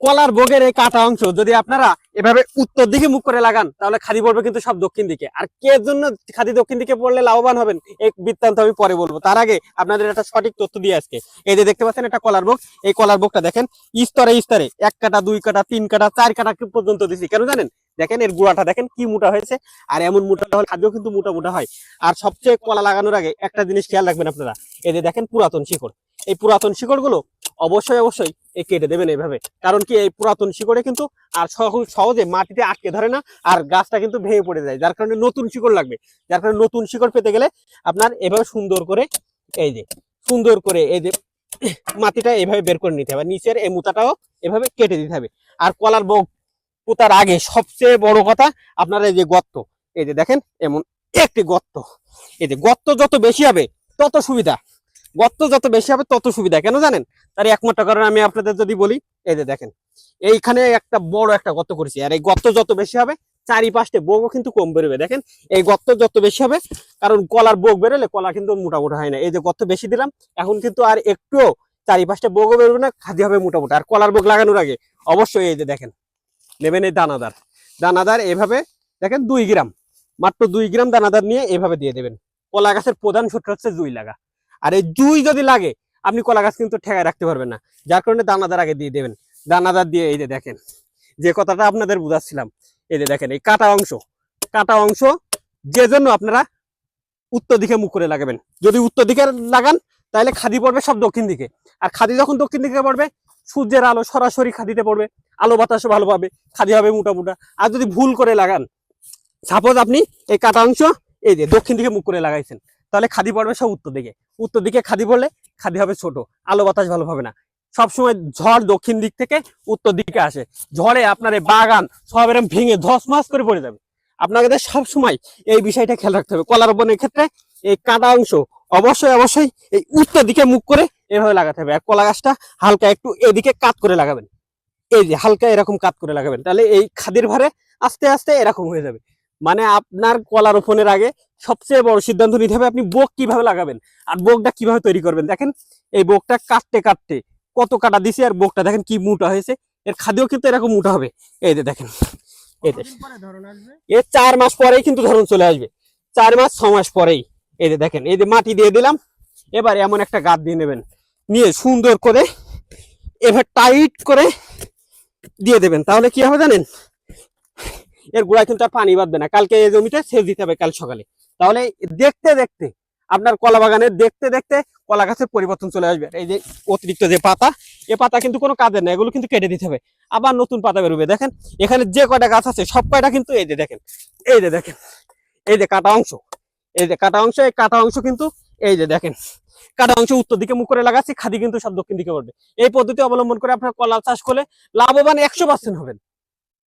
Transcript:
কলার বোগের এই কাটা অংশ যদি আপনারা এভাবে উত্তর দিকে মুখ করে লাগান, তাহলে খাদি পড়বে কিন্তু সব দক্ষিণ দিকে। আর কে জন্য খাদি দক্ষিণ দিকে পড়লে লাভবান হবেন, এই বৃত্তান্ত আমি পরে বলব। তার আগে আপনাদের একটা সঠিক তথ্য দিয়ে আজকে। এই যে দেখতে পাচ্ছেন একটা কলার বোক এই কলার বোকটা দেখেন, স্তরে স্তরে এক কাটা, দুই কাটা, তিন কাটা, চার কাটা পর্যন্ত দিছি। কেন জানেন? দেখেন এর গুঁড়াটা, দেখেন কি মোটা হয়েছে। আর এমন মোটা হলে খাদ্য কিন্তু মোটা মোটা হয়। আর সবচেয়ে কলা লাগানোর আগে একটা জিনিস খেয়াল রাখবেন আপনারা। এই যে দেখেন পুরাতন শিকড়। এই পুরাতন শিকড়গুলো অবশ্যই অবশ্যই কেটে দেবেন এইভাবে। কারণ কি, এই পুরাতন শিকড়ে কিন্তু আর সহ- সহজে মাটিতে আটকে ধরে না, আর গাছটা কিন্তু ভেঙে পড়ে যায়। যার কারণে নতুন শিকড় লাগবে। যার কারণে নতুন শিকড় পেতে গেলে আপনার এভাবে সুন্দর করে, এই যে, সুন্দর করে এই যে মাটিটা এভাবে বের করে নিতে হবে। নিচের এই মুতাটাও এভাবে কেটে দিতে হবে। আর কলার বগ পোতার আগে সবচেয়ে বড় কথা আপনার এই যে গর্ত। এই যে দেখেন, এমন একটি গর্ত। এই যে গর্ত যত বেশি হবে, তত সুবিধা। গর্ত যত বেশি হবে তত সুবিধা। কেন জানেন? তার একমাত্র কারণ আমি আপনাদের যদি বলি, এই যে দেখেন, এইখানে একটা বড় একটা গর্ত করেছি। আর এই গর্ত যত বেশি হবে, চারিপাশে বগও কিন্তু কম বেরোবে। দেখেন, এই গর্ত যত বেশি হবে, কারণ কলার বগ বেরোলে কলা কিন্তু মোটা মোটা হয় না। এই যে গর্ত বেশি দিলাম, এখন কিন্তু আর একটুও চারিপাশে বোগও বেরোবে না, খাদি হবে মোটা মোটা। আর কলার বোগ লাগানোর আগে অবশ্যই এই যে দেখেন, নেবেন এই দানাদার। দানাদার এভাবে, দেখেন, দুই গ্রাম। মাত্র দুই গ্রাম দানাদার নিয়ে এভাবে দিয়ে দেবেন। কলা গাছের প্রধান সূত্র হচ্ছে জুই লাগা। আর এই জুই যদি লাগে, আপনি কলা গাছ কিন্তু ঠেকায় রাখতে পারবেন না। যার কারণে দানাদার আগে দিয়ে দেবেন। দানাদার দিয়ে এই যে দেখেন, যে কথাটা আপনাদের বুঝাচ্ছিলাম, এই যে দেখেন, এই কাটা অংশ কাটা অংশ যে জন্য আপনারা উত্তর দিকে মুখ করে লাগাবেন। যদি উত্তর দিকে লাগান, তাহলে খাদি পড়বে সব দক্ষিণ দিকে। আর খাদি যখন দক্ষিণ দিকে পড়বে, সূর্যের আলো সরাসরি খাদিতে পড়বে, আলো বাতাসও ভালো পাবে, খাদি হবে মোটা মোটা। আর যদি ভুল করে লাগান সাপোজ আপনি এই কাটা অংশ, এই যে দক্ষিণ দিকে মুখ করে লাগাইছেন তাহলে খাদি পড়বে সব উত্তর দিকে। উত্তর দিকে খাদি পড়লে খাদি হবে ছোট, আলো বাতাস ভালো হবে না। সবসময় ঝড় দক্ষিণ দিক থেকে উত্তর দিকে আসে। ঝড়ে আপনার বাগান সব এরকম ভেঙে ধস মাস করে পড়ে যাবে। আপনাদের সব সময় এই বিষয়টা খেয়াল রাখতে হবে। কলার বনের ক্ষেত্রে এই কাটা অংশ অবশ্যই অবশ্যই এই উত্তর দিকে মুখ করে এভাবে লাগাতে হবে। আর কলা গাছটা হালকা একটু এদিকে কাত করে লাগাবেন। এই যে হালকা এরকম কাত করে লাগাবেন। তাহলে এই খাদির ভারে আস্তে আস্তে এরকম হয়ে যাবে। মানে আপনার কলা রোপণের আগে সবচেয়ে বড় সিদ্ধান্ত নিতে হবে আপনি বোক কীভাবে লাগাবেন আর বোকটা কীভাবে তৈরি করবেন। দেখেন এই বোকটা কাটতে কাটতে কত কাটা দিছে আর বোকটা দেখেন কি মোটা হয়েছে। এর খাদ্যও কিন্তু এরকম মোটা হবে। এই যে দেখেন এই এ চার মাস পরেই কিন্তু ধরুন চলে আসবে। চার মাস ছ মাস পরেই। এই যে দেখেন এই যে মাটি দিয়ে দিলাম এবার এমন একটা গাদ দিয়ে নেবেন। নিয়ে সুন্দর করে এবার টাইট করে দিয়ে দেবেন। তাহলে কি হবে জানেন? এর গোড়ায় কিন্তু আর পানি বাঁধবে না। কালকে এই জমিতে সেচ দিতে হবে কাল সকালে। তাহলে দেখতে দেখতে আপনার কলা বাগানের দেখতে দেখতে কলা গাছের পরিবর্তন চলে আসবে। এই যে অতিরিক্ত যে পাতা, এ পাতা কিন্তু কোনো কাজের না এগুলো কিন্তু কেটে দিতে হবে। আবার নতুন পাতা বেরোবে দেখেন, এখানে যে কয়টা গাছ আছে, সব কয়টা কিন্তু এই যে দেখেন, এই যে দেখেন, এই যে কাটা অংশ, এই যে কাটা অংশ, এই কাটা অংশ কিন্তু এই যে দেখেন, কাটা অংশ উত্তর দিকে মুখ করে লাগাচ্ছি, খাদি কিন্তু সব দক্ষিণ দিকে পড়বে এই পদ্ধতি অবলম্বন করে আপনার কলা চাষ করলে লাভবান একশো পার্সেন্ট হবেন।